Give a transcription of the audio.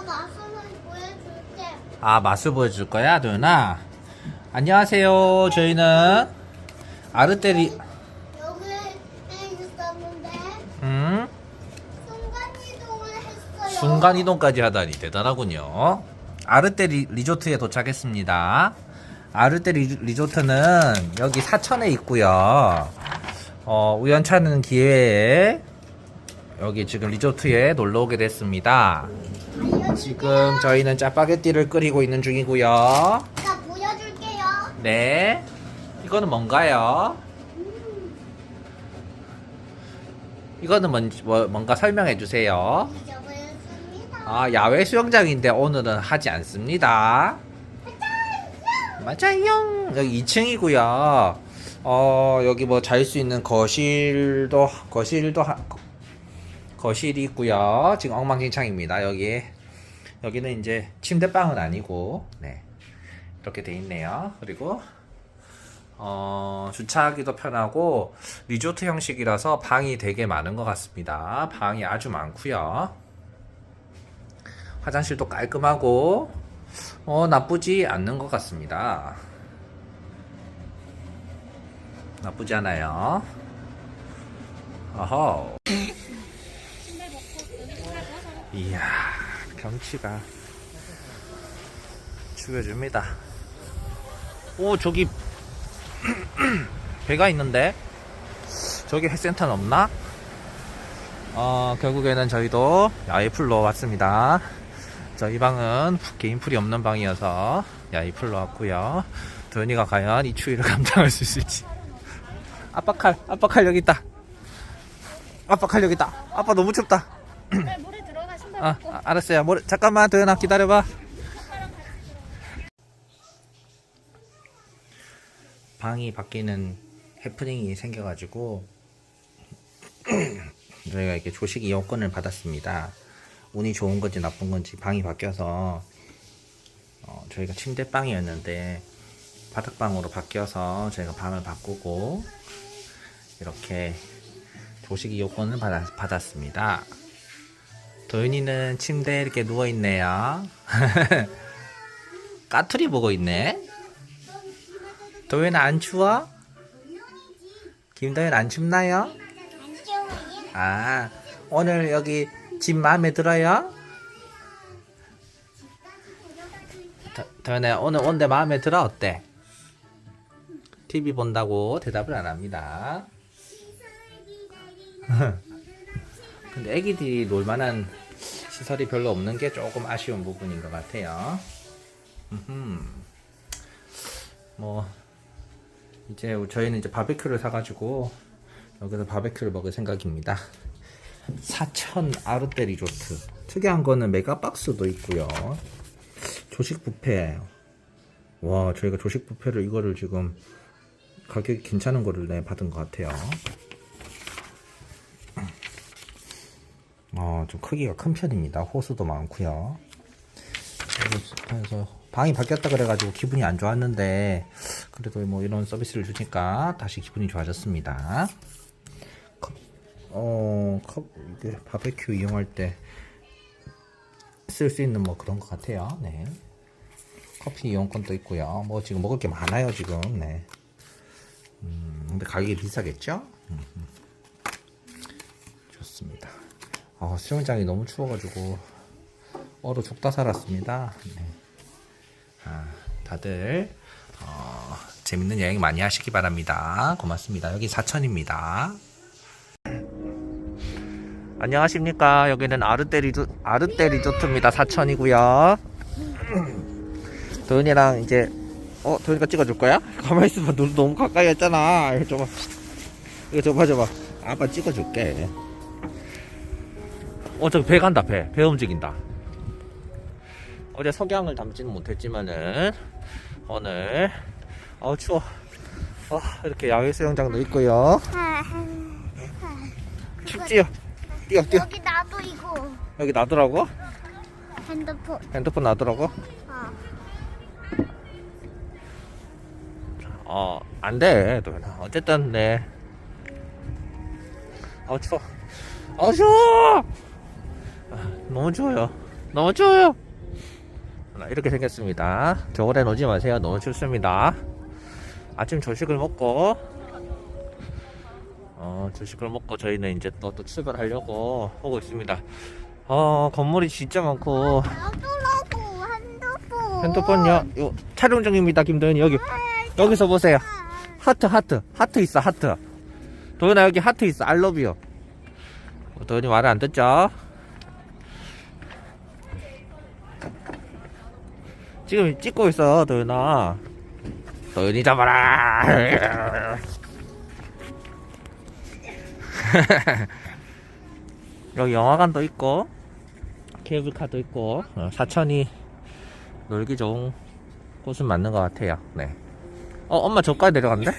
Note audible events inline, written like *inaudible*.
내가 맛을 보여줄게. 아 맛을 보여줄 거야 도연아? 안녕하세요. 저희는 아르테리 여기에 있었는데 음? 순간 이동을 했어요. 순간 이동까지 하다니 대단하군요. 아르테 리, 리조트에 도착했습니다. 아르테 리, 리조트는 여기 사천에 있고요. 어, 우연찮은 기회에 여기 지금 리조트에 놀러 오게 됐습니다 지금 저희는 짜파게티를 끓이고 있는 중이고요 자 보여줄게요. 네. 이거는 뭔가요? 이거는 뭔, 뭐, 뭔가 설명해 주세요. 잊어버렸습니다. 아, 야외 수영장인데 오늘은 하지 않습니다. 맞아요. 여기 2층이고요. 어, 여기 뭐 잘 수 있는 거실도 거실도 하, 거실이 있고요. 지금 엉망진창입니다. 여기 여기는 이제 침대방은 아니고 네. 이렇게 돼 있네요. 그리고 어, 주차하기도 편하고 리조트 형식이라서 방이 되게 많은 것 같습니다. 방이 아주 많고요. 화장실도 깔끔하고 어, 나쁘지 않는 것 같습니다. 나쁘지 않아요. 어허. 이야, 경치가 죽여줍니다. 오, 저기 *clears throat* 배가 있는데 저기 해센터는 없나? 어, 결국에는 저희도 야외 풀로 왔습니다. 저희 방은 개인 풀이 없는 방이어서 야외 풀로 왔고요. 도현이가 과연 이 추위를 *laughs* 감당할 수 있을지. 아빠 칼, 아빠 칼 여기 있다. 아빠 칼 여기 있다. 아빠 너무 춥다. *clears throat* 아, 아, 알았어요. 뭐, 잠깐만, 도현아, 기다려봐. 방이 바뀌는 해프닝이 생겨가지고, *clears throat* 저희가 이렇게 조식 이용권을 받았습니다. 운이 좋은 건지 나쁜 건지 방이 바뀌어서, 어, 저희가 침대방이었는데, 바닥방으로 바뀌어서 저희가 방을 바꾸고, 이렇게 조식 이용권을 받았, 받았습니다. 도윤이는 침대에 이렇게 누워있네요. *laughs* 까투리 보고 있네. 도윤아 안 추워? 김도윤 안 춥나요? 아, 오늘 여기 집 마음에 들어요? 도- 도윤아 오늘 온데 마음에 들어? 어때? TV 본다고 대답을 안 합니다. *laughs* 근데 애기들이 놀만한 시설이 별로 없는 게 조금 아쉬운 부분인 것 같아요. 음흠. 뭐 이제 저희는 이제 바베큐를 사가지고 여기서 바베큐를 먹을 생각입니다. 사천 아르떼 리조트 특이한 거는 메가박스도 있고요. 조식 뷔페. 와 저희가 조식 뷔페를 이거를 지금 가격이 괜찮은 거를 내 받은 것 같아요. 어, 좀 크기가 큰 편입니다. 호수도 많고요. 그래서 방이 바뀌었다 그래가지고 기분이 안 좋았는데 그래도 뭐 이런 서비스를 주니까 다시 기분이 좋아졌습니다. 컵, 어, 컵 바베큐 이용할 때 쓸 수 있는 뭐 그런 것 같아요. 네. 커피 이용권도 있고요. 뭐 지금 먹을 게 많아요 지금. 네. 음, 근데 가격이 비싸겠죠? 음, 음. 좋습니다. 아, 수영장이 너무 추워가지고 얼어 죽다 살았습니다. 네. 아, 다들 어, 재밌는 여행 많이 하시기 바랍니다. 고맙습니다. 여기 사천입니다. 안녕하십니까. 여기는 아르떼 리조, 아르떼 리조트입니다. 사천이고요. 도현이랑 이제 어 도현이가 찍어줄 거야? *laughs* 가만히 있어봐. 눈 너무 가까이 했잖아. 이거 줘봐. 이거 줘봐 줘봐. 아빠 찍어줄게. 어, 저기 배 간다, 배. 배 움직인다. 어제 석양을 담지는 못했지만은, 오늘, 어, 추워. 어, 이렇게 야외 수영장도 있고요. 춥지요? 뛰어, 뛰어. 여기 나도 이거 여기 놔두라고? 핸드폰. 핸드폰 놔두라고? 어. 어, 안 돼. 또, 어쨌든, 네. 어, 추워. 어, 추워! 아, 너무 추워요. 너무 추워요. 자, 이렇게 생겼습니다. 겨울에 오지 마세요. 너무 춥습니다. 아침 조식을 먹고 어, 조식을 먹고 저희는 이제 또, 또 출발하려고 하고 있습니다. 어, 건물이 진짜 많고 나도라고 핸드폰. 핸드폰요. 이거 촬영 중입니다. 김도현이 여기 여기서 보세요. 하트 하트 하트 있어 하트. 도현아 여기 하트 있어. 알러뷰. 도현이 말을 안 듣죠? 지금 찍고 있어 도현아. 도현이 잡아라. *laughs* 여기 영화관도 있고 케이블카도 있고 어, 사천이 놀기 좋은 곳은 맞는 것 같아요. 네. 어, 엄마 저까지 내려간대?